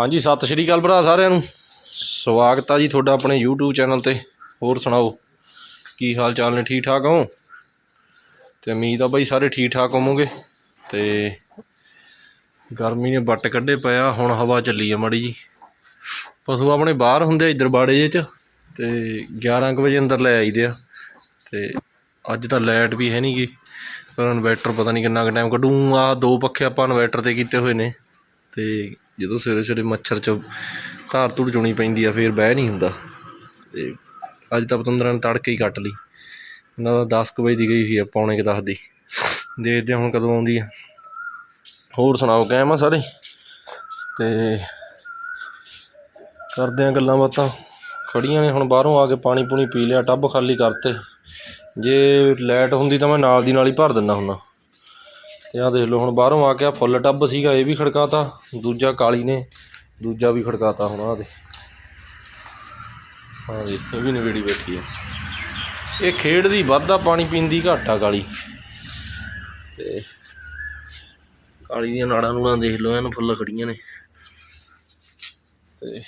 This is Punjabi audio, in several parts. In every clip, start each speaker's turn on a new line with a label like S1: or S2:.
S1: ਹਾਂਜੀ, ਸਤਿ ਸ਼੍ਰੀ ਅਕਾਲ ਭਰਾ ਸਾਰਿਆਂ ਨੂੰ। ਸਵਾਗਤ ਆ ਜੀ ਤੁਹਾਡਾ ਆਪਣੇ YouTube ਚੈਨਲ ਤੇ। ਹੋਰ ਸੁਣਾਓ, ਕੀ ਹਾਲ ਚਾਲ ਨੇ? ਠੀਕ ਠਾਕ ਹੋ? ਤੇ ਉਮੀਦ ਆ ਬਾਈ ਸਾਰੇ ਠੀਕ ਠਾਕ ਹੋਵੋਗੇ। ਤੇ ਗਰਮੀ ਨੇ ਵੱਟ ਕੱਢੇ ਪਿਆ ਹੁਣ ਹਵਾ ਚੱਲੀ ਆ ਮਾੜੀ ਜੀ। ਪਸ਼ੂ ਆਪਣੇ ਬਾਹਰ ਹੁੰਦੇ ਆ ਇੱਧਰ ਬਾੜੇ ਜੇ ਚ, ਤੇ 11 ਕੁ ਵਜੇ ਅੰਦਰ ਲੈ ਆਈਦੇ ਆ। ਤੇ ਅੱਜ ਤਾਂ ਲਾਈਟ ਵੀ ਹੈ ਨਹੀਂਗੀ ਪਰ ਇਨਵੈਟਰ ਪਤਾ ਨਹੀਂ ਕਿੰਨਾ ਕੁ ਟਾਈਮ ਕੱਢੂ। ਆ ਦੋ ਪੱਖੇ ਆਪਾਂ ਇਨਵੈਟਰ ਤੇ ਕੀਤੇ ਹੋਏ ਨੇ। ਤੇ ਜਦੋਂ ਸਵੇਰੇ ਸਵੇਰੇ ਮੱਛਰ ਚ ਧਾਰ ਧੂੜ ਚੁਣੀ ਪੈਂਦੀ ਆ, ਫੇਰ ਬਹਿ ਨਹੀਂ ਹੁੰਦਾ। ਤੇ ਅੱਜ ਤਾਂ ਪਤੰਦਰਾਂ ਨੇ ਤੜਕੇ ਹੀ ਕੱਟ ਲਈ। ਇਹਨਾਂ ਦਾ 10 ਕੁ ਵਜੇ ਦੀ ਗਈ ਸੀ ਆ ਪੌਣੇ ਕੁ 10 ਦੀ। ਦੇਖਦੇ ਹਾਂ ਹੁਣ ਕਦੋਂ ਆਉਂਦੀ ਆ। ਹੋਰ ਸੁਣਾਓ, ਕਾਇਮ ਆ ਸਾਰੇ? ਤੇ ਕਰਦੇ ਆ ਗੱਲਾਂ ਬਾਤਾਂ। ਖੜੀਆਂ ਨੇ, ਹੁਣ ਬਾਹਰੋਂ ਆ ਕੇ ਪਾਣੀ ਪੂਣੀ ਪੀ ਲਿਆ, ਟੱਬ ਖਾਲੀ ਕਰਤੇ। ਜੇ ਲਾਈਟ ਹੁੰਦੀ ਤਾਂ ਮੈਂ ਨਾਲ ਦੀ ਨਾਲ ਹੀ ਭਰ ਦਿੰਦਾ ਹੁੰਦਾ ਤੇ ਆਹ ਦੇਖ ਲਓ, ਹੁਣ ਬਾਹਰੋਂ ਆ ਕੇ ਆਹ ਫੁੱਲ ਟੱਬ ਸੀਗਾ, ਇਹ ਵੀ ਖੜਕਾਤਾ, ਦੂਜਾ ਕਾਲੀ ਨੇ, ਦੂਜਾ ਵੀ ਖੜਕਾਤਾ ਹੁਣ ਆਹ ਦੇ ਹਾਂ ਜੀ ਇਹ ਵੀ ਨਵੇੜੀ ਬੈਠੀ ਆ। ਇਹ ਖੇਡ ਦੀ ਵੱਧਦਾ ਪਾਣੀ ਪੀਣ ਦੀ ਘਾਟ ਆ ਕਾਲੀ। ਤੇ ਕਾਲੀ ਦੀਆਂ ਨਾੜਾਂ ਨੂੜਾਂ ਦੇਖ ਲਓ ਇਹਨੂੰ ਫੁੱਲ ਖੜੀਆਂ ਨੇ। ਤੇ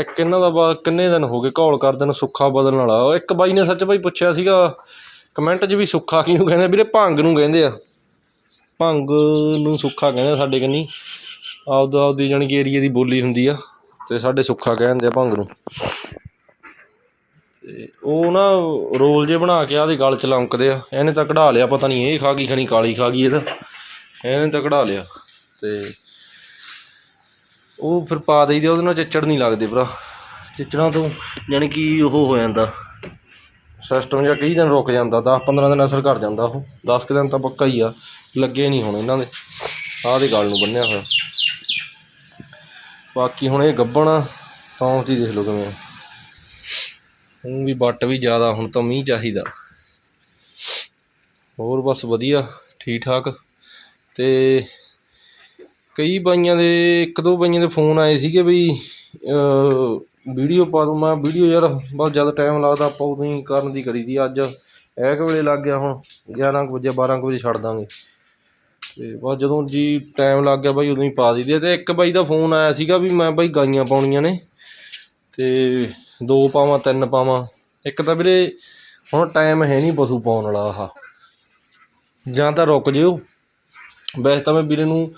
S1: ਇੱਕ ਇਹਨਾਂ ਦਾ ਬਾ ਕਿੰਨੇ ਦਿਨ ਹੋ ਗਏ ਘੌਲ ਕਰਦੇ ਨੂੰ ਸੁੱਖਾ ਬਦਲਣ ਵਾਲਾ। ਉਹ ਇੱਕ ਬਾਈ ਨੇ ਸੱਚ ਬਾਈ ਪੁੱਛਿਆ ਸੀਗਾ, ਕਮੈਂਟ 'ਚ ਵੀ ਸੁੱਖਾ ਕਿਹਨੂੰ ਕਹਿੰਦੇ ਵੀਰੇ, ਭੰਗ ਨੂੰ ਕਹਿੰਦੇ ਆ। ਭੰਗ ਨੂੰ ਸੁੱਖਾ ਕਹਿੰਦੇ ਸਾਡੇ ਕਨੀ। ਆਪਦਾ ਆਪਦੀ ਜਾਣੀ ਕਿ ਏਰੀਏ ਦੀ ਬੋਲੀ ਹੁੰਦੀ ਆ ਅਤੇ ਸਾਡੇ ਸੁੱਖਾ ਕਹਿੰਦੇ ਆ ਭੰਗ ਨੂੰ। ਅਤੇ ਉਹ ਨਾ ਰੋਲ ਜੇ ਬਣਾ ਕੇ ਆਹਦੇ ਗਲ ਚ ਲੰਕਦੇ ਆ, ਇਹਨੇ ਤਾਂ ਕਢਾ ਲਿਆ ਪਤਾ ਨਹੀਂ ਇਹ ਖਾ ਗਈ ਖਣੀ ਕਾਲੀ ਖਾ ਗਈ ਇਹਦਾ। ਇਹਨੇ ਤਾਂ ਕਢਾ ਲਿਆ ਅਤੇ ਉਹ ਫਿਰ ਪਾ ਦੇਈਦੇ, ਉਹਦੇ ਨਾਲ ਚਿੱਚੜ ਨਹੀਂ ਲੱਗਦੇ ਭਰਾ। ਚਿੱਚੜਾਂ ਤੋਂ ਜਾਣੀ ਕਿ ਉਹ ਹੋ ਜਾਂਦਾ। ਸਿਸਟਮ ਜਿਹਾ ਕਈ ਦਿਨ ਰੁਕ ਜਾਂਦਾ 10 15 ਦਿਨ ਅਸਰ ਕਰ ਜਾਂਦਾ ਉਹ। 10 ਕੁ ਦਿਨ ਤਾਂ ਪੱਕਾ ਹੀ ਆ, ਲੱਗੇ ਨਹੀਂ ਹੁਣ ਇਹਨਾਂ ਦੇ। ਆਹ ਦੇ ਗਲ ਨੂੰ ਬੰਨਿਆ ਹੋਇਆ। ਬਾਕੀ ਹੁਣ ਇਹ ਗੱਬਣ ਤੌਂ ਦੀ ਦੇਖ ਲਓ ਕਿਵੇਂ ਆ। ਹੁਣ ਵੀ ਵੱਟ ਵੀ ਜ਼ਿਆਦਾ, ਹੁਣ ਤਾਂ ਮੀਂਹ ਚਾਹੀਦਾ। ਹੋਰ ਬਸ ਵਧੀਆ ਠੀਕ ਠਾਕ ਤੇ ਕਈ ਬਾਈਆਂ ਦੇ, ਇੱਕ ਦੋ ਬਾਈਆਂ ਦੇ ਫੋਨ ਆਏ ਸੀਗੇ ਵੀ ਵੀਡੀਓ ਪਾ ਦੂੰ ਮੈਂ। ਵੀਡੀਓ ਯਾਰ ਬਹੁਤ ਜ਼ਿਆਦਾ ਟਾਈਮ ਲੱਗਦਾ, ਆਪਾਂ ਉਦੋਂ ਹੀ ਕਰਨ ਦੀ ਕਰੀ ਦੀ ਅੱਜ ਇਹ ਕੁ ਵੇਲੇ ਲੱਗ ਗਿਆ ਹੁਣ 11 ਕੁ ਵਜੇ 12 ਕੁ ਵਜੇ ਛੱਡ ਦਾਂਗੇ। ਤੇ ਬਸ ਜਦੋਂ ਜੀ ਟਾਈਮ ਲੱਗ ਗਿਆ ਬਾਈ, ਉਦੋਂ ਹੀ ਪਾ ਦਈਦੀ ਆ। ਤੇ ਇੱਕ ਬਾਈ ਦਾ ਫੋਨ ਆਇਆ ਸੀਗਾ ਵੀ ਮੈਂ ਬਾਈ ਗਾਈਆਂ ਪਾਉਣੀਆਂ ਨੇ। ਤੇ ਦੋ ਪਾਵਾਂ, ਤਿੰਨ ਪਾਵਾਂ। ਇੱਕ ਤਾਂ ਵੀਰੇ ਹੁਣ ਟਾਈਮ ਹੈ ਨਹੀਂ ਪਸ਼ੂ ਪਾਉਣ ਵਾਲਾ ਆਹ। ਜਾਂ ਤਾਂ ਰੁਕ ਜਿਓ। ਵੈਸੇ ਤਾਂ ਮੈਂ ਵੀਰੇ ਨੂੰ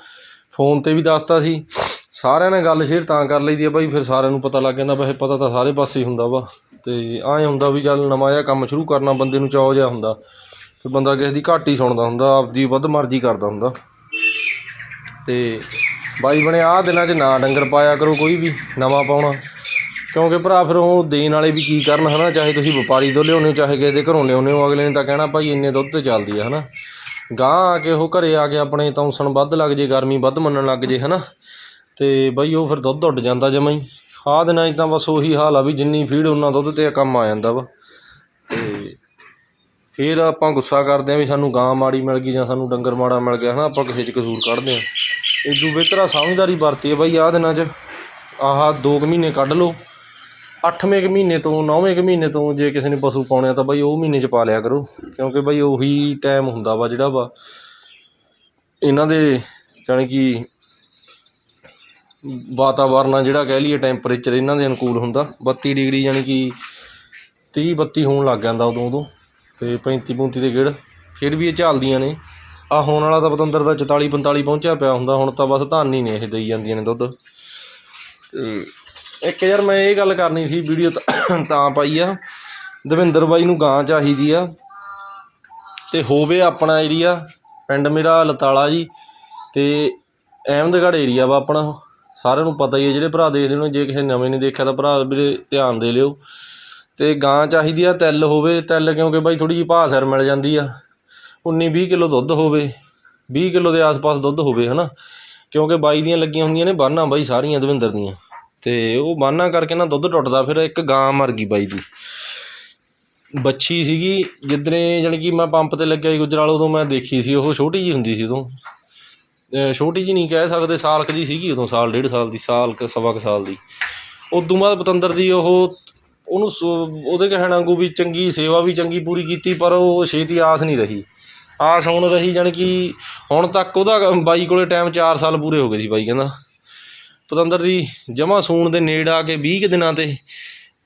S1: ਫੋਨ ਤੇ ਵੀ ਦੱਸਤਾ ਸੀ। ਸਾਰਿਆਂ ਨੇ ਗੱਲ ਸ਼ੇਅਰ ਤਾਂ ਕਰ ਲਈਦੀ ਆ ਬਾਈ, ਫਿਰ ਸਾਰਿਆਂ ਨੂੰ ਪਤਾ ਲੱਗ ਜਾਂਦਾ, ਵੈਸੇ ਪਤਾ ਤਾਂ ਸਾਰੇ ਪਾਸੇ ਹੀ ਹੁੰਦਾ ਵਾ। ਤੇ ਐਂ ਹੁੰਦਾ ਵੀ ਚੱਲ ਨਵਾਂ ਜਿਹਾ ਕੰਮ ਸ਼ੁਰੂ ਕਰਨਾ, ਬੰਦੇ ਨੂੰ ਚਾਅ ਜਿਹਾ ਹੁੰਦਾ। ਫਿਰ ਬੰਦਾ ਕਿਸੇ ਦੀ ਘੱਟ ਹੀ ਸੁਣਦਾ ਹੁੰਦਾ, ਆਪਦੀ ਵੱਧ ਮਰਜ਼ੀ ਕਰਦਾ ਹੁੰਦਾ। ਤੇ ਬਾਈ ਬਣੇ, ਆਹ ਦਿਨਾਂ 'ਚ ਨਾ ਡੰਗਰ ਪਾਇਆ ਕਰੋ ਕੋਈ ਵੀ, ਨਵਾਂ ਪਾਉਣਾ। ਕਿਉਂਕਿ ਭਰਾ ਫਿਰ ਉਹ ਦੇਣ ਵਾਲੇ ਵੀ ਕੀ ਕਰਨ, ਹਨਾ? ਚਾਹੇ ਤੁਸੀਂ ਵਪਾਰੀ ਤੋਂ ਲਿਆਉਂਦੇ ਹੋ, ਚਾਹੇ ਕਿਸੇ ਦੇ ਘਰੋਂ ਲਿਆਉਂਦੇ ਹੋ, ਅਗਲੇ ਨੇ ਤਾਂ ਕਹਿਣਾ ਭਾਈ ਇੰਨੇ ਦੁੱਧ ਤੇ ਚੱਲਦੀ ਆ, ਹਨਾ? ਗਾਂ ਆ ਕੇ ਉਹ ਘਰੇ ਆ ਕੇ ਆਪਣੇ ਤੌਂਸਣ ਵੱਧ ਲੱਗ ਜੇ, ਗਰਮੀ ਵੱਧ ਮੰਨਣ ਲੱਗ ਜੇ, ਹਨਾ? ਅਤੇ ਬਾਈ ਉਹ ਫਿਰ ਦੁੱਧ ਉੱਡ ਜਾਂਦਾ ਜਮਾਂ ਹੀ। ਆਹ ਦਿਨਾਂ 'ਚ ਤਾਂ ਬਸ ਉਹੀ ਹਾਲ ਆ ਵੀ ਜਿੰਨੀ ਫੀਡ ਉਨਾ ਦੁੱਧ ਤੇ ਕੰਮ ਆ ਜਾਂਦਾ ਵਾ। ਅਤੇ ਫਿਰ ਆਪਾਂ ਗੁੱਸਾ ਕਰਦੇ ਹਾਂ ਵੀ ਸਾਨੂੰ ਗਾਂ ਮਾੜੀ ਮਿਲ ਗਈ ਜਾਂ ਸਾਨੂੰ ਡੰਗਰ ਮਾੜਾ ਮਿਲ ਗਿਆ ਹੈ ਨਾ ਆਪਾਂ ਕਿਸੇ 'ਚ ਕਸੂਰ ਕੱਢਦੇ ਹਾਂ ਇਦੋਂ ਬਿਹਤਰ ਸਮਝਦਾਰੀ ਵਰਤੀ ਹੈ ਬਾਈ ਆਹ ਦਿਨਾਂ 'ਚ। ਆਹ ਦੋ ਕੁ ਮਹੀਨੇ ਕੱਢ ਲਓ। ਅੱਠਵੇਂ ਕੁ ਮਹੀਨੇ ਤੋਂ ਨੌਵੇਂ ਕੁ ਮਹੀਨੇ ਤੋਂ ਜੇ ਕਿਸੇ ਨੇ ਪਸ਼ੂ ਪਾਉਣੇ ਆ ਤਾਂ ਬਾਈ ਉਹ ਮਹੀਨੇ 'ਚ ਪਾ ਲਿਆ ਕਰੋ। ਕਿਉਂਕਿ ਬਾਈ ਉਹੀ ਟਾਈਮ ਹੁੰਦਾ ਵਾ ਜਿਹੜਾ ਵਾ। ਇਹਨਾਂ ਦੇ ਜਾਣੀ ਕਿ ਵਾਤਾਵਰਨ ਆ ਜਿਹੜਾ ਕਹਿ ਲਈਏ ਟੈਂਪਰੇਚਰ ਇਹਨਾਂ ਦੇ ਅਨੁਕੂਲ ਹੁੰਦਾ। 32 ਡਿਗਰੀ ਜਾਣੀ ਕਿ 30 32 ਹੋਣ ਲੱਗ ਜਾਂਦਾ ਉਦੋਂ ਉਦੋਂ। ਤੇ 35 35 ਦੇ ਗੇੜ। ਫਿਰ ਵੀ ਇਹ ਝਾਲਦੀਆਂ ਨੇ। ਆ ਹੋਣ ਵਾਲਾ ਤਾਂ ਪਤੰਦਰ ਦਾ 44 45 ਪਹੁੰਚਿਆ ਪਿਆ ਹੁੰਦਾ। ਹੁਣ ਤਾਂ ਬਸ ਧਾਨੀ ਨੇ ਇਹ ਦੇਈ ਜਾਂਦੀਆਂ ਨੇ ਦੁੱਧ। ਤੇ ਇੱਕ ਯਾਰ ਮੈਂ ਇਹ ਗੱਲ ਕਰਨੀ ਸੀ ਵੀਡੀਓ ਤਾਂ ਪਾਈ ਆ। ਦਵਿੰਦਰ ਬਾਈ ਨੂੰ ਗਾਂ ਚਾਹੀਦੀ ਆ। ਤੇ ਹੋਵੇ ਆਪਣਾ ਏਰੀਆ ਪਿੰਡ ਮੇਰਾ ਲਤਾਲਾ ਜੀ। ਤੇ ਅਹਿਮਦਗੜ੍ਹ ਏਰੀਆ ਵਾ ਆਪਣਾ ਸਾਰਿਆਂ ਨੂੰ ਪਤਾ ਹੀ ਹੈ, ਜਿਹੜੇ ਭਰਾ ਦੇਖਦੇ ਨੇ ਜੇ ਕਿਸੇ ਨਵੇਂ ਨੇ ਦੇਖਿਆ ਤਾਂ ਭਰਾ ਵੀਰੇ ਧਿਆਨ ਦੇ ਲਿਓ। ਤੇ ਗਾਂ ਚਾਹੀਦੀ ਆ ਤਿੱਲ ਹੋਵੇ, ਤਿੱਲ ਕਿਉਂਕਿ ਬਾਈ ਥੋੜੀ ਜਿਹੀ ਭਾਅ ਸਿਰ ਮਿਲ ਜਾਂਦੀ ਆ। 19 20 ਕਿਲੋ ਦੁੱਧ ਹੋਵੇ 20 ਕਿਲੋ ਦੇ ਆਸ-ਪਾਸ ਦੁੱਧ ਹੋਵੇ, ਹਨਾ? ਕਿਉਂਕਿ ਬਾਈ ਦੀਆਂ ਲੱਗੀਆਂ ਹੁੰਦੀਆਂ ਨੇ ਬਾਨਾਂ ਬਾਈ, ਸਾਰੀਆਂ ਦਵਿੰਦਰ ਦੀਆਂ। ਤੇ ਉਹ ਬਾਨਾਂ ਕਰਕੇ ਨਾ ਦੁੱਧ ਟੁੱਟਦਾ, ਫਿਰ ਇੱਕ ਗਾਂ ਮਰ ਗਈ ਬਾਈ ਦੀ। ਬੱਚੀ ਸੀਗੀ ਜਿੱਦਣੇ ਜਾਣੀ ਕਿ ਮੈਂ ਪੰਪ ਤੇ ਲੱਗਿਆ ਸੀ ਗੁਜਰਾਲ, ਉਦੋਂ ਮੈਂ ਦੇਖੀ ਸੀ, ਉਹ ਛੋਟੀ ਜੀ ਹੁੰਦੀ ਸੀ ਉਦੋਂ। ਛੋਟੀ ਜੀ ਨਹੀਂ ਕਹਿ ਸਕਦੇ ਸਾਲ ਕੁ ਦੀ ਸੀਗੀ ਉਦੋਂ, ਸਾਲ ਡੇਢ ਸਾਲ ਦੀ, ਸਾਲ ਕੁ, ਸਵਾ ਕੁ ਸਾਲ ਦੀ। ਉਦੋਂ ਬਾਅਦ ਪਤੰਦਰ ਦੀ ਉਹ, ਉਹਨੂੰ ਸ- ਉਹਦੇ ਕਹਿਣ ਵਾਂਗੂ ਵੀ ਚੰਗੀ ਸੇਵਾ ਵੀ ਚੰਗੀ ਪੂਰੀ ਕੀਤੀ, ਪਰ ਉਹ ਛੇਤੀ ਆਸ ਨਹੀਂ ਰਹੀ। ਆਸ ਹੁਣ ਰਹੀ ਜਾਣੀ ਕਿ ਹੁਣ ਤੱਕ ਉਹਦਾ ਬਾਈ ਕੋਲੇ ਟਾਈਮ 4 ਸਾਲ ਪੂਰੇ ਹੋ ਗਏ ਸੀ ਬਾਈ, ਕਹਿੰਦਾ। ਪਤੰਦਰ ਦੀ ਜਮਾ ਸੂਣ ਦੇ ਨੇੜ ਆ ਕੇ 20 ਕੁ ਦਿਨਾਂ ਤੇ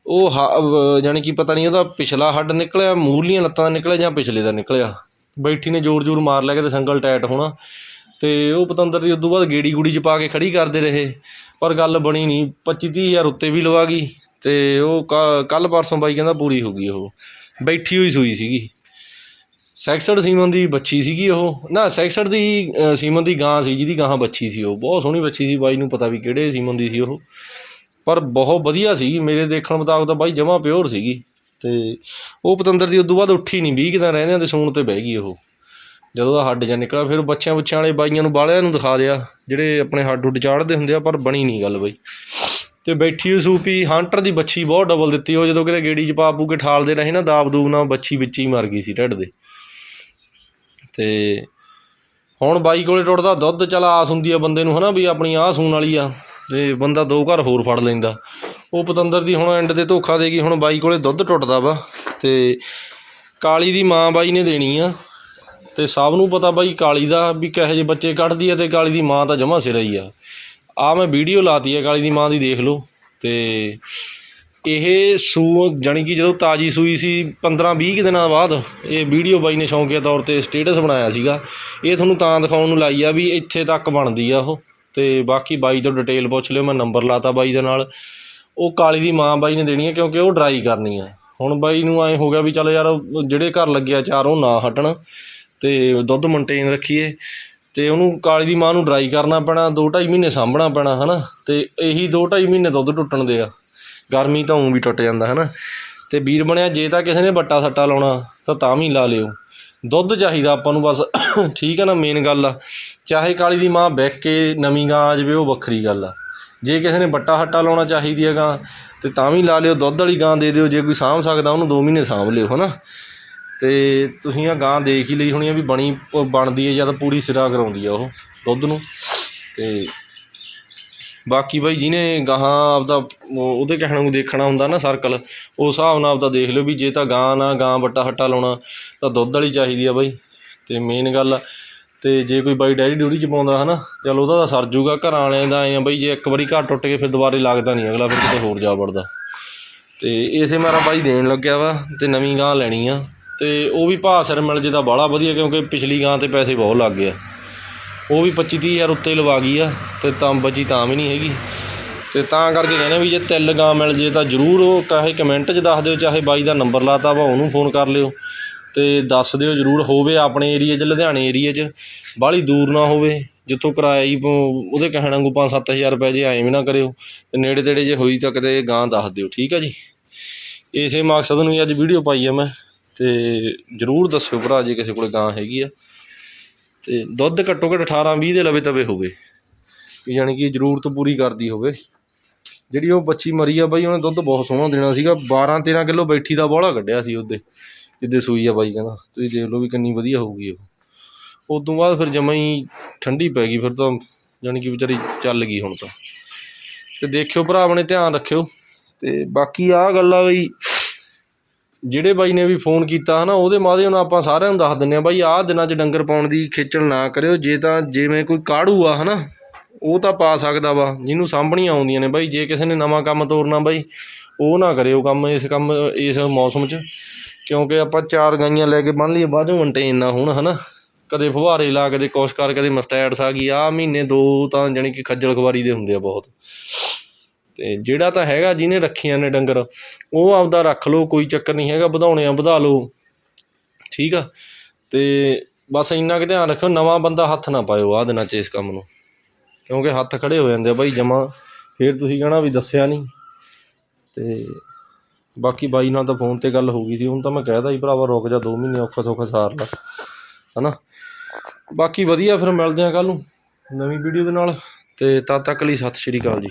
S1: ਉਹ ਹ- ਜਾਣੀ ਕਿ ਪਤਾ ਨਹੀਂ ਉਹਦਾ ਪਿਛਲਾ ਹੱਡ ਨਿਕਲਿਆ ਮੂਰਲੀਆਂ ਲੱਤਾਂ ਦਾ ਨਿਕਲਿਆ ਜਾਂ ਪਿਛਲੇ ਦਾ ਨਿਕਲਿਆ। ਬੈਠੀ ਨੇ ਜ਼ੋਰ ਜ਼ੋਰ ਮਾਰ ਲਿਆ ਕਿਤੇ ਸੰਗਲ ਟਾਈਟ ਹੋਣਾ। ਅਤੇ ਉਹ ਪਤੰਦਰ ਦੀ ਉਦੋਂ ਬਾਅਦ ਗੇੜੀ ਗੂੜੀ ਚ ਪਾ ਕੇ ਖੜ੍ਹੀ ਕਰਦੇ ਰਹੇ, ਪਰ ਗੱਲ ਬਣੀ ਨਹੀਂ। 25 ਤੀਹ ਹਜ਼ਾਰ ਉੱਤੇ ਵੀ ਲਵਾ ਗਈ ਅਤੇ ਉਹ ਕ, ਕੱਲ੍ਹ ਪਰਸੋਂ ਬਾਈ ਕਹਿੰਦਾ ਪੂਰੀ ਹੋ ਗਈ ਉਹ। ਬੈਠੀ ਹੋਈ ਸੂਈ ਸੀਗੀ। ਸੈਕਸਡ ਸੀਮਨ ਦੀ ਬੱਚੀ ਸੀਗੀ ਉਹ। ਨਾ ਸੈਕਸਡ ਦੀ ਸੀਮਨ ਦੀ ਗਾਂ ਸੀ, ਜਿਹਦੀ ਗਾਂ ਬੱਚੀ ਸੀ ਉਹ। ਬਹੁਤ ਸੋਹਣੀ ਬੱਚੀ ਸੀ ਬਾਈ, ਨੂੰ ਪਤਾ ਵੀ ਕਿਹੜੇ ਸੀਮਨ ਦੀ ਸੀ ਉਹ। ਪਰ ਬਹੁਤ ਵਧੀਆ ਸੀ। ਮੇਰੇ ਦੇਖਣ ਮੁਤਾਬਕ ਤਾਂ ਬਾਈ ਜਮਾ ਪਿਓਰ ਸੀਗੀ। ਤੇ ਉਹ ਪਤੰਦਰ ਦੀ ਉਦੋਂ ਬਾਅਦ ਉੱਠੀ ਨਹੀਂ। 20 ਕਿਦਾਂ ਰਹਿੰਦਿਆਂ ਤੇ ਸੂਣ ਤੇ ਬਹਿ ਗਈ ਉਹ। ਜਦੋਂ ਦਾ ਹੱਡ ਜਾਂ ਨਿਕਲਿਆ, ਫਿਰ ਬੱਚਿਆਂ ਬੁੱਚਿਆਂ ਵਾਲੇ ਬਾਈਆਂ ਨੂੰ ਬਾਲਿਆਂ ਨੂੰ ਦਿਖਾ ਦਿਆ। ਜਿਹੜੇ ਆਪਣੇ ਹੱਡ ਉੱਡ ਚਾੜਦੇ ਹੁੰਦੇ ਆ, ਪਰ ਬਣੀ ਨਹੀਂ ਗੱਲ ਬਈ। ਤੇ ਬੈਠੀ ਉਹ ਸੂਪੀ ਹੰਟਰ ਦੀ ਬੱਚੀ ਬਹੁਤ ਡਬਲ ਦਿੱਤੀ। ਉਹ ਜਦੋਂ ਕਿਤੇ ਗੇੜੀ 'ਚ ਪਾ ਪੂ ਕੇ ਠਾਲਦੇ ਰਹੇ ਨਾ, ਦਾਬ ਦੂਬ ਨਾਲ ਬੱਚੀ ਵਿੱਚ ਹੀ ਮਰ ਗਈ ਸੀ ਢਿੱਡ ਦੇ। ਤੇ ਹੁਣ ਬਾਈ ਕੋਲੇ ਟੁੱਟਦਾ ਦੁੱਧ, ਚਲ ਆਸ ਹੁੰਦੀ ਆ ਬੰਦੇ ਨੂੰ ਹਨਾ ਵੀ ਆਪਣੀ ਆਹ ਸੂਣ ਵਾਲੀ ਆ, ਤੇ ਬੰਦਾ ਦੋ ਘਰ ਹੋਰ ਫੜ ਲੈਂਦਾ। ਉਹ ਪਤੰਦਰ ਦੀ ਹੁਣ ਐਂਡ ਤੇ ਧੋਖਾ ਦੇ ਗਈ, ਹੁਣ ਬਾਈ ਕੋਲੇ ਦੁੱਧ ਟੁੱਟਦਾ ਵਾ। ਤੇ ਕਾਲੀ ਦੀ ਮਾਂ ਬਾਈ ਨੇ ਦੇਣੀ ਆ। ਤੇ ਸਭ ਨੂੰ ਪਤਾ ਬਾਈ ਕਾਲੀ ਦਾ ਵੀ ਕਿਹੋ ਜਿਹੇ ਬੱਚੇ ਕੱਢਦੀ ਆ ਤੇ ਕਾਲੀ ਦੀ ਮਾਂ ਤਾਂ ਜਮਾ ਸਿਰ ਹੀ ਆ। ਆ ਮੈਂ ਵੀਡੀਓ ਲਾਤੀ ਆ, ਕਾਲੀ ਦੀ ਮਾਂ ਦੀ ਦੇਖ ਲਓ। ਤੇ ਇਹ ਸੂ ਜਾਣੀ ਕਿ ਜਦੋਂ ਤਾਜੀ ਸੂਈ ਸੀ 15 20 ਕੁ ਦਿਨਾਂ ਬਾਅਦ, ਇਹ ਵੀਡੀਓ ਬਾਈ ਨੇ ਸ਼ੌਂਕੀਆ ਤੌਰ ਤੇ ਸਟੇਟਸ ਬਣਾਇਆ ਸੀਗਾ। ਇਹ ਤੁਹਾਨੂੰ ਤਾਂ ਦਿਖਾਉਣ ਨੂੰ ਲਾਈ ਆ ਵੀ ਇੱਥੇ ਤੱਕ ਬਣਦੀ ਆ ਉਹ। ਤੇ ਬਾਕੀ ਬਾਈ ਤੋਂ ਡਿਟੇਲ ਪੁੱਛ ਲਿਓ, ਮੈਂ ਨੰਬਰ ਲਾਤਾ ਬਾਈ ਦੇ ਨਾਲ। ਉਹ ਕਾਲੀ ਦੀ ਮਾਂ ਬਾਈ ਨੇ ਦੇਣੀ ਹੈ ਕਿਉਂਕਿ ਉਹ ਡਰਾਈ ਕਰਨੀ ਆ। ਹੁਣ ਬਾਈ ਨੂੰ ਐ ਹੋ ਗਿਆ ਵੀ ਚੱਲ ਯਾਰ, ਜਿਹੜੇ ਘਰ ਲੱਗਿਆ ਚਾਰ ਉਹ ਨਾ ਹਟਣ। ਅਤੇ ਦੁੱਧ ਮੇਨਟੇਨ ਰੱਖੀਏ ਅਤੇ ਉਹਨੂੰ ਕਾਲੀ ਦੀ ਮਾਂ ਨੂੰ ਡਰਾਈ ਕਰਨਾ ਪੈਣਾ 2.5 ਮਹੀਨੇ ਸਾਂਭਣਾ ਪੈਣਾ ਹੈ ਨਾ ਅਤੇ ਇਹੀ 2.5 ਮਹੀਨੇ ਦੁੱਧ ਟੁੱਟਣ ਦੇ ਆ। ਗਰਮੀ ਤਾਂ ਉਂ ਵੀ ਟੁੱਟ ਜਾਂਦਾ ਹੈ ਨਾ ਅਤੇ ਵੀਰ ਬਣਿਆ, ਜੇ ਤਾਂ ਕਿਸੇ ਨੇ ਬੱਟਾ ਸੱਟਾ ਲਾਉਣਾ, ਤਾਂ ਤਾਂ ਵੀ ਲਾ ਲਿਓ। ਦੁੱਧ ਚਾਹੀਦਾ ਆਪਾਂ ਨੂੰ ਬਸ, ਠੀਕ ਹੈ ਨਾ ਮੇਨ ਗੱਲ ਆ। ਚਾਹੇ ਕਾਲੀ ਦੀ ਮਾਂ ਵਿਕ ਕੇ ਨਵੀਂ ਗਾਂ ਆ ਜਾਵੇ, ਉਹ ਵੱਖਰੀ ਗੱਲ ਆ। ਜੇ ਕਿਸੇ ਨੇ ਬੱਟਾ ਹੱਟਾ ਲਾਉਣਾ ਚਾਹੀਦੀ ਹੈ ਗਾਂ, ਤੇ ਤਾਂ ਵੀ ਲਾ ਲਿਓ, ਦੁੱਧ ਵਾਲੀ ਗਾਂ ਦੇ ਦਿਓ, ਜੇ ਕੋਈ ਸਾਂਭ ਸਕਦਾ, ਉਹਨੂੰ 2 ਮਹੀਨੇ ਸਾਂਭ ਲਿਓ, ਹਨਾ? ਅਤੇ ਤੁਸੀਂ ਆ ਗਾਂ ਦੇਖ ਹੀ ਲਈ ਹੋਣੀ ਆ ਵੀ ਬਣੀ ਬਣਦੀ ਹੈ ਜਾਂ ਤਾਂ ਪੂਰੀ ਸਿਰਾ ਕਰਾਉਂਦੀ ਆ ਉਹ ਦੁੱਧ ਨੂੰ। ਅਤੇ ਬਾਕੀ ਬਾਈ ਜਿਹਨੇ ਗਾਹਾਂ ਆਪਦਾ ਉਹਦੇ ਕਹਿਣ ਨੂੰ ਦੇਖਣਾ ਹੁੰਦਾ ਨਾ ਸਰਕਲ ਉਸ ਹਿਸਾਬ ਨਾਲ ਆਪਦਾ ਦੇਖ ਲਿਓ ਵੀ ਜੇ ਤਾਂ ਗਾਂ ਨਾ ਗਾਂ ਵੱਟਾ ਹੱਟਾ ਲਾਉਣਾ ਤਾਂ ਦੁੱਧ ਵਾਲੀ ਚਾਹੀਦੀ ਆ ਬਾਈ। ਅਤੇ ਮੇਨ ਗੱਲ ਆ ਅਤੇ ਜੇ ਕੋਈ ਬਾਈ ਡੈਰੀ ਡੂਰੀ ਚ ਪਾਉਂਦਾ ਹੈ ਨਾ ਚਲ ਉਹਦਾ ਤਾਂ ਸਰ ਜੂਗਾ, ਘਰਾਂ ਵਾਲਿਆਂ ਦਾ ਐਂ ਆ ਬਾਈ, ਜੇ ਇੱਕ ਵਾਰੀ ਘਰ ਟੁੱਟ ਕੇ ਫਿਰ ਦੁਬਾਰੇ ਲੱਗਦਾ ਨਹੀਂ ਅਗਲਾ, ਫਿਰ ਕਿਤੇ ਹੋਰ ਜਾ ਵੜਦਾ। ਅਤੇ ਇਸੇ ਮਾਰਾ ਬਾਈ ਦੇਣ ਲੱਗਿਆ ਵਾ ਅਤੇ ਨਵੀਂ ਗਾਂ ਲੈਣੀ ਆ। ਅਤੇ ਉਹ ਵੀ ਭਾਅ ਸਿਰ ਮਿਲ ਜੇ ਤਾਂ ਬਾਹਲਾ ਵਧੀਆ, ਕਿਉਂਕਿ ਪਿਛਲੀ ਗਾਂ ਤੇ ਪੈਸੇ ਬਹੁਤ ਲੱਗ ਗਏ ਆ। ਉਹ ਵੀ 25 ਤੀਹ ਹਜ਼ਾਰ ਉੱਤੇ ਲਵਾ ਗਈ ਆ ਅਤੇ ਤਾਂ ਬਚੀ ਤਾਂ ਵੀ ਨਹੀਂ ਹੈਗੀ। ਅਤੇ ਤਾਂ ਕਰਕੇ ਕਹਿੰਦੇ ਵੀ ਜੇ ਤਿਲ ਗਾਂ ਮਿਲ ਜੇ ਤਾਂ ਜਰੂਰ ਉਹ ਚਾਹੇ ਕਮੈਂਟ 'ਚ ਦੱਸ ਦਿਓ, ਚਾਹੇ ਬਾਈ ਦਾ ਨੰਬਰ ਲਾਤਾ ਵਾ, ਉਹਨੂੰ ਫੋਨ ਕਰ ਲਿਓ। ਅਤੇ ਦੱਸ ਦਿਓ ਜਰੂਰ, ਹੋਵੇ ਆਪਣੇ ਏਰੀਏ 'ਚ, ਲੁਧਿਆਣੇ ਏਰੀਏ 'ਚ, ਬਾਹਲੀ ਦੂਰ ਨਾ ਹੋਵੇ, ਜਿੱਥੋਂ ਕਿਰਾਇਆ ਹੀ ਉਹਦੇ ਕਹਿਣ ਵਾਂਗੂ 5-7000 ਰੁਪਏ ਜੇ ਐਵੇਂ ਵੀ ਨਾ ਕਰਿਓ ਅਤੇ ਨੇੜੇ ਤੇੜੇ ਜੇ ਹੋਈ ਤਾਂ ਕਿਤੇ ਗਾਂ ਦੱਸ ਦਿਓ, ਠੀਕ ਆ ਜੀ? ਇਸੇ ਮਕਸਦ ਨੂੰ ਹੀ ਅੱਜ ਵੀਡੀਓ ਪਾਈ ਆ ਮੈਂ। ਅਤੇ ਜਰੂਰ ਦੱਸਿਓ ਭਰਾ ਜੇ ਕਿਸੇ ਕੋਲ ਗਾਂ ਹੈਗੀ ਆ। ਅਤੇ ਦੁੱਧ ਘੱਟੋ ਘੱਟ 18 20 ਦੇ ਲਵੇ ਤਵੇ ਹੋਵੇ। ਵੀ ਯਾਨੀ ਕਿ ਜ਼ਰੂਰਤ ਪੂਰੀ ਕਰਦੀ ਹੋਵੇ। ਜਿਹੜੀ ਉਹ ਬੱਚੀ ਮਰੀ ਆ ਬਾਈ, ਉਹਨੇ ਦੁੱਧ ਬਹੁਤ ਸੋਹਣਾ ਦੇਣਾ ਸੀਗਾ। 12 13 ਕਿਲੋ ਬੈਠੀ ਦਾ ਬੋਲਾ ਕੱਢਿਆ ਸੀ ਉਹਦੇ। ਜਿੱਦੇ ਸੂਈ ਆ ਬਾਈ ਕਹਿੰਦਾ। ਤੁਸੀਂ ਦੇਖ ਲਓ ਵੀ ਕਿੰਨੀ ਵਧੀਆ ਹੋਊਗੀ ਉਹ। ਉਦੋਂ ਬਾਅਦ ਫਿਰ ਜਮਾਂ ਹੀ ਠੰਡੀ ਪੈ ਗਈ ਫਿਰ ਤਾਂ ਯਾਨੀ ਕਿ ਵਿਚਾਰੀ ਚੱਲ ਗਈ ਹੁਣ ਤਾਂ। ਤੇ ਦੇਖਿਓ ਭਰਾ ਆਪਣੇ ਧਿਆਨ ਰੱਖਿਓ। ਤੇ ਬਾਕੀ ਆਹ ਗੱਲ ਆ ਬਈ ਜਿਹੜੇ ਬਾਈ ਨੇ ਵੀ ਫੋਨ ਕੀਤਾ ਹੈ ਨਾ ਉਹਦੇ ਮਾਧਿਅਮ ਨਾਲ ਆਪਾਂ ਸਾਰਿਆਂ ਨੂੰ ਦੱਸ ਦਿੰਦੇ ਹਾਂ, ਬਾਈ ਆਹ ਦਿਨਾਂ 'ਚ ਡੰਗਰ ਪਾਉਣ ਦੀ ਖੇਚਲ ਨਾ ਕਰਿਓ, ਜੇ ਤਾਂ ਜਿਵੇਂ ਕੋਈ ਕਾੜੂ ਆ ਨਾ ਉਹ ਤਾਂ ਪਾ ਸਕਦਾ ਵਾ, ਜਿਹਨੂੰ ਸਾਂਭਣੀਆਂ ਆਉਂਦੀਆਂ ਨੇ ਬਾਈ, ਜੇ ਕਿਸੇ ਨੇ ਨਵਾਂ ਕੰਮ ਤੋਰਨਾ ਬਾਈ, ਉਹ ਨਾ ਕਰਿਓ ਕੰਮ ਇਸ ਕੰਮ, ਇਸ ਮੌਸਮ 'ਚ, ਕਿਉਂਕਿ ਆਪਾਂ ਚਾਰ ਗਾਈਆਂ ਲੈ ਕੇ ਬੰਨ ਲਈਏ, ਬਾਅਦੋਂ ਮੇਨਟੇਨ ਨਾ ਹੋਣ ਹਨਾ, ਕਦੇ ਫੁਹਾਰੇ ਲਾ, ਕਦੇ ਕੁਛ ਕਰ, ਕਦੇ ਮਸਟੈਟਸ ਆ ਗਈ ਆਹ ਮਹੀਨੇ ਦੋ ਤਾਂ ਜਾਣੀ ਕਿ ਖੱਜਲ ਖਵਾਰੀ ਦੇ ਹੁੰਦੇ ਆ ਬਹੁਤ। ਅਤੇ ਜਿਹੜਾ ਤਾਂ ਹੈਗਾ ਜਿਹਨੇ ਰੱਖੀਆਂ ਨੇ ਡੰਗਰ, ਉਹ ਆਪਦਾ ਰੱਖ ਲਓ, ਕੋਈ ਚੱਕਰ ਨਹੀਂ ਹੈਗਾ ਵਧਾਉਣੇ ਆ ਵਧਾ ਲਓ। ਠੀਕ ਆ? ਅਤੇ ਬਸ ਇੰਨਾ ਕੁ ਧਿਆਨ ਰੱਖਿਓ, ਨਵਾਂ ਬੰਦਾ ਹੱਥ ਨਾ ਪਾਇਓ ਆਹ ਦਿਨਾਂ 'ਚ ਇਸ ਕੰਮ ਨੂੰ। ਕਿਉਂਕਿ ਹੱਥ ਖੜੇ ਹੋ ਜਾਂਦੇ ਆ ਬਾਈ ਜਮਾ, ਫਿਰ ਤੁਸੀਂ ਕਹਿਣਾ ਵੀ ਦੱਸਿਆ ਨਹੀਂ। ਤੇ ਬਾਕੀ ਬਾਈ ਨਾਲ ਤਾਂ ਫੋਨ ਤੇ ਗੱਲ ਹੋ ਗਈ ਸੀ, ਹੁਣ ਤਾਂ ਮੈਂ ਕਹਿਦਾ ਸੀ ਭਰਾਵਾ ਰੁਕ ਜਾ 2 ਮਹੀਨੇ, ਔਖਾ ਸੌਖਾ ਸਾਰ ਲਾ। ਹਨਾ? ਬਾਕੀ ਵਧੀਆ, ਫਿਰ ਮਿਲਦੇ ਆ ਕੱਲ ਨੂੰ ਨਵੀਂ ਵੀਡੀਓ ਦੇ ਨਾਲ। ਤੇ ਤਦ ਤੱਕ ਲਈ ਸਤਿ ਸ਼੍ਰੀ ਅਕਾਲ ਜੀ।